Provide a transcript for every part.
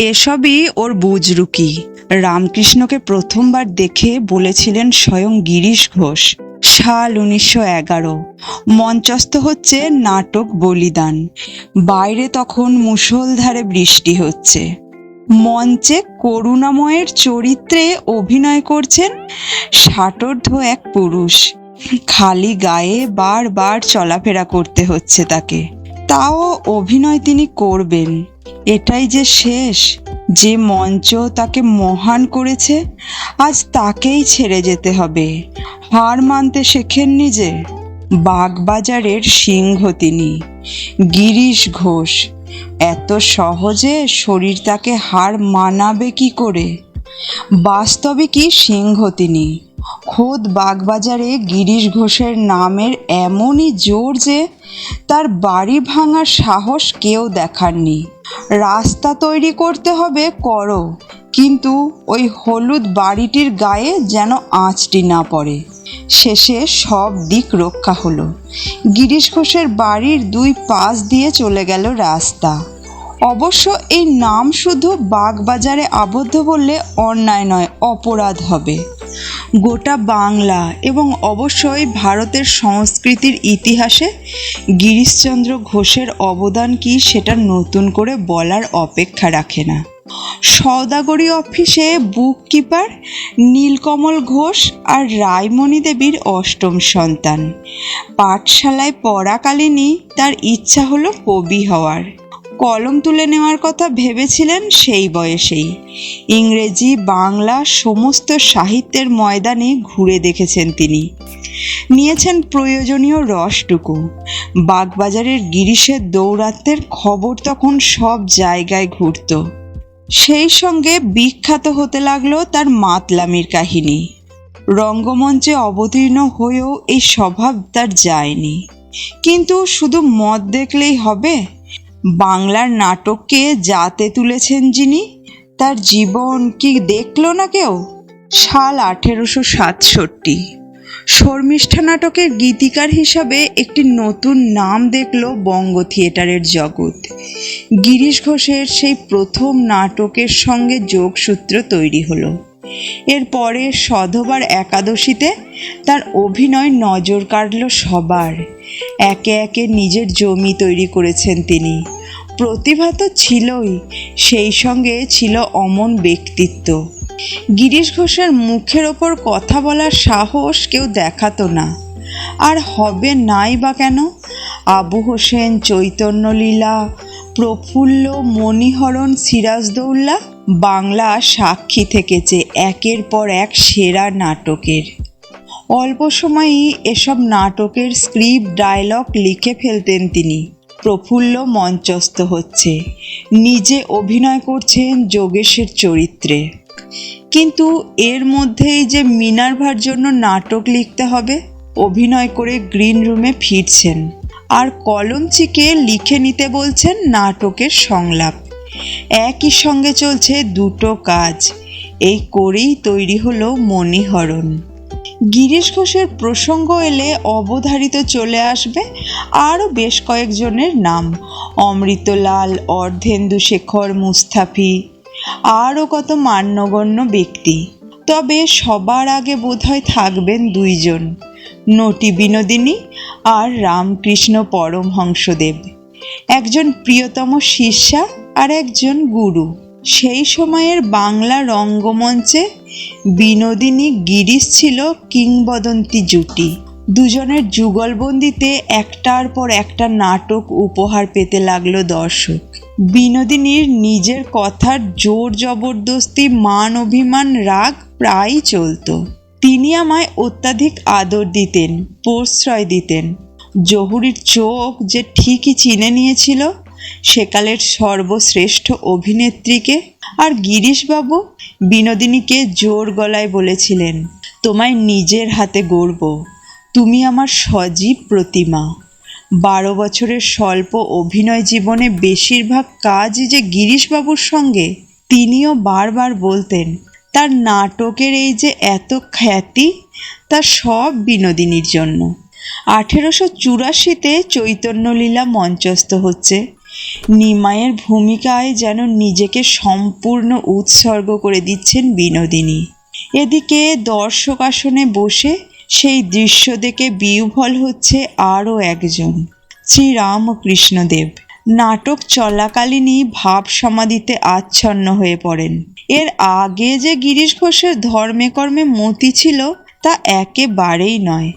এসবই ওর বুজরুকি রামকৃষ্ণকে প্রথমবার দেখে বলেছিলেন স্বয়ং গিরিশ ঘোষ, সাল উনিশশো এগারো। মঞ্চস্থ হচ্ছে নাটক বলিদান। বাইরে তখন মুষলধারে বৃষ্টি হচ্ছে। মঞ্চে করুণাময়ের চরিত্রে অভিনয় করছেন ষাটোর্ধ এক পুরুষ। খালি গায়ে বারবার চলাফেরা করতে হচ্ছে তাকে। তাও অভিনয় তিনি করবেন। এটাই যে শেষ। যে মঞ্চ তাকে মহান করেছে, আজ তাকেই ছেড়ে যেতে হবে। হার মানতে শেখেননি যে, বাগবাজারের সিংহ তিনি। গিরিশ ঘোষ, এত সহজে শরীর তাকে হার মানাবে কি করে? বাস্তবে কি সিংহ তিনি? খোদ বাগবাজারে গিরিশ ঘোষের নামের এমনই জোর যে তার বাড়ি ভাঙার সাহস কেউ দেখাননি। রাস্তা তৈরি করতে হবে করো, কিন্তু ওই হলুদ বাড়িটির গায়ে যেন আঁচটি না পড়ে। শেষে সব দিক রক্ষা হলো। গিরিশ ঘোষের বাড়ির দুই পাশ দিয়ে চলে গেল রাস্তা। অবশ্য এই নাম শুধু বাগবাজারে আবদ্ধ বললে অন্যায় নয়, অপরাধ হবে। গোটা বাংলা এবং অবশ্যই ভারতের সংস্কৃতির ইতিহাসে গিরিশচন্দ্র ঘোষের অবদান কি সেটা নতুন করে বলার অপেক্ষা রাখে না। সওদাগরি অফিসে বুক কিপার নীলকমল ঘোষ আর রায়মণি দেবীর অষ্টম সন্তান। পাঠশালায় পড়াকালীনই তার ইচ্ছা হলো কবি হওয়ার। কলম তুলে নেওয়ার কথা ভেবেছিলেন সেই বয়সেই। ইংরেজি, বাংলা সমস্ত সাহিত্যের ময়দানে ঘুরে দেখেছেন তিনি। নিয়েছেন প্রয়োজনীয় রসটুকু। বাগবাজারের গিরিশের দৌরাত্মের খবর তখন সব জায়গায় ঘুরত। সেই সঙ্গে বিখ্যাত হতে লাগল তার মাতলামির কাহিনী। রঙ্গমঞ্চে অবতীর্ণ হয়েও এই স্বভাব তার যায়নি। কিন্তু শুধু মদ দেখলেই হবে? বাংলার নাটককে যাতে তুলেছেন যিনি, তার জীবন কি দেখল না কেউ? সাল আঠেরোশো সাতষট্টি। শর্মিষ্ঠা নাটকের গীতিকার হিসাবে একটি নতুন নাম দেখল বঙ্গ থিয়েটারের জগৎ। গিরিশ ঘোষের সেই প্রথম নাটকের সঙ্গে যোগসূত্র তৈরি হলো। এরপরে সধবার একাদশীতে তার অভিনয় নজর কাড়ল সবার। একে একে নিজের জমি তৈরি করেছেন তিনি। প্রতিভা তো ছিলই, সেই সঙ্গে ছিল অমন ব্যক্তিত্ব। গিরিশ ঘোষের মুখের ওপর কথা বলার সাহস কেউ দেখাতো না। আর হবে নাই বা কেন? আবু হোসেন, চৈতন্যলীলা, প্রফুল্ল, মণিহরণ সিরাজদৌল্লা বাংলা সাক্ষী থেকেছে একের পর এক সেরা নাটকের। অল্প সময়েই এসব নাটকের স্ক্রিপ্ট ডায়লগ লিখে ফেলতেন তিনি। প্রফুল্ল মঞ্চস্থ হচ্ছে। নিজে অভিনয় করছেন যোগেশের চরিত্রে। কিন্তু এর মধ্যেই যে মিনার্ভার জন্য নাটক লিখতে হবে, অভিনয় করে গ্রিন রুমে ফিরছেন। আর কলমচিকে লিখে নিতে বলছেন নাটকের সংলাপ। একই সঙ্গে চলছে দুটো কাজ। এই করেই তৈরি হলো মণিহরণ। গিরিশ ঘোষের প্রসঙ্গ এলে অবধারিত চলে আসবে আরও বেশ কয়েকজনের নাম। অমৃতলাল, অর্ধেন্দু শেখর, মুস্তাফি, আরও কত মান্যগণ্য ব্যক্তি। তবে সবার আগে বোধহয় থাকবেন দুইজন, নটি বিনোদিনী আর রামকৃষ্ণ পরমহংসদেব। একজন প্রিয়তম শিষ্যা আর একজন গুরু। সেই সময়ের বাংলা রঙ্গমঞ্চে বিনোদিনী গিরিশ ছিল কিংবদন্তি জুটি। দুজনের যুগলবন্দিতে একটার পর একটা নাটক উপহার পেতে লাগল দর্শক। বিনোদিনীর নিজের কথার জোর জবরদস্তি, মান অভিমান, রাগ প্রায়ই চলতো। তিনি আমায় অত্যাধিক আদর দিতেন, প্রশ্রয় দিতেন। জহুরির চোখ যে ঠিকই চিনে নিয়েছিল, সেকালের সর্বশ্রেষ্ঠ অভিনেত্রীকে আর গিরিশবাবু বিনোদিনীকে জোর গলায় বলেছিলেন, তোমায় নিজের হাতে গড়ব। তুমি আমার সজীব প্রতিমা। বারো বছরের স্বল্প অভিনয় জীবনে বেশিরভাগ কাজই যে গিরিশবাবুর সঙ্গে, তিনিও বারবার বলতেন, তার নাটকের এই যে এত খ্যাতি, তা সব বিনোদিনীর জন্য। আঠেরোশো চুরাশিতে চৈতন্যলীলা মঞ্চস্থ হচ্ছে। নিমাইয়ের ভূমিকায় যেন নিজেকে সম্পূর্ণ উৎসর্গ করে দিচ্ছেন বিনোদিনী। এদিকে দর্শক আসনে বসে সেই দৃশ্য দেখে বিহ্বল হচ্ছে আরও একজন, শ্রীরামকৃষ্ণদেব। নাটক চলাকালীনই ভাব সমাধিতে আচ্ছন্ন হয়ে পড়েন। এর আগে যে গিরিশ ঘোষের ধর্মে কর্মে মতি ছিল তা একেবারেই নয়,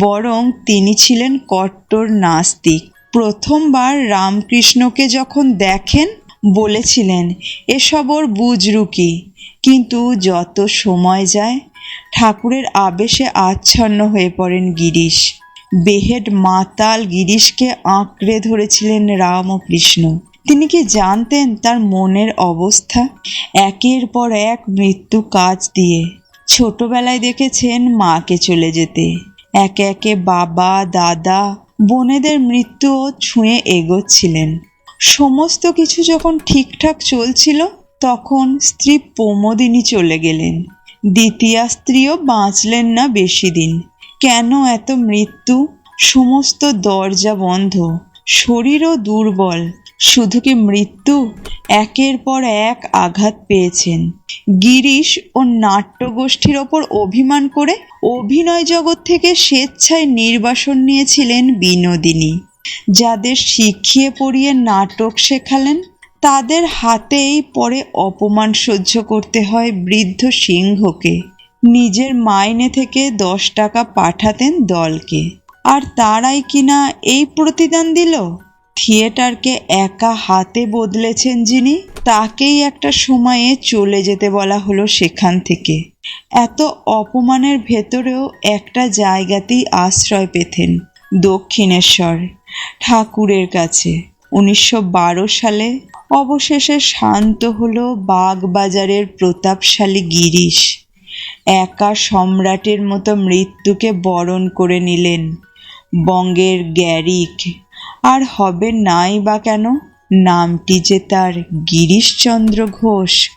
বরং তিনি ছিলেন কট্টর নাস্তিক। প্রথমবার রামকৃষ্ণকে যখন দেখেন, বলেছিলেন, এসব ওর বুজরুকি। কিন্তু যত সময় যায়, ঠাকুরের আবেশে আচ্ছন্ন হয়ে পড়েন গিরিশ। বেহেড মাতাল গিরিশকে আঁকড়ে ধরেছিলেন রাম ও কৃষ্ণ। তিনি কি জানতেন তার মনের অবস্থা? একের পর এক মৃত্যু কাজ দিয়ে। ছোটবেলায় দেখেছেন মাকে চলে যেতে। একে একে বাবা, দাদা বোনেদের মৃত্যুও ছুঁয়ে এগোচ্ছিলেন। সমস্ত কিছু যখন ঠিকঠাক চলছিল, তখন স্ত্রী প্রমোদিনী চলে গেলেন। দ্বিতীয়া স্ত্রীও বাঁচলেন না বেশি দিন। কেন এত মৃত্যু? সমস্ত দরজা বন্ধ। শরীরও দুর্বল। শুধু কি মৃত্যু? একের পর এক আঘাত পেয়েছেন। গিরিশ ও নাট্যগোষ্ঠীর ওপর অভিমান করে অভিনয় জগৎ থেকে স্বেচ্ছায় নির্বাসন নিয়েছিলেন বিনোদিনী। যাদের শিখিয়ে পড়িয়ে নাটক শেখালেন, তাদের হাতেই পরে অপমান সহ্য করতে হয় বৃদ্ধ সিংহকে। নিজের মাইনে থেকে দশ টাকা পাঠাতেন দলকে। আর তারাই কিনা এই প্রতিদান দিল? থিয়েটারকে একা হাতে বদলেছেন যিনি, তাকেই একটা সময়ে চলে যেতে বলা হলো সেখান থেকে। এত অপমানের ভেতরেও একটা জায়গাতেই আশ্রয় পেতেন দক্ষিণেশ্বর ঠাকুরের কাছে। উনিশশো বারো সালে অবশেষে শান্ত হলো বাগবাজারের প্রতাপশালী গিরিশ। একা সম্রাটের মতো মৃত্যুকে বরণ করে নিলেন বঙ্গের গ্যারিক। আর হবে নাই বা কেন? নামটি যে তার গিরিশচন্দ্র ঘোষ।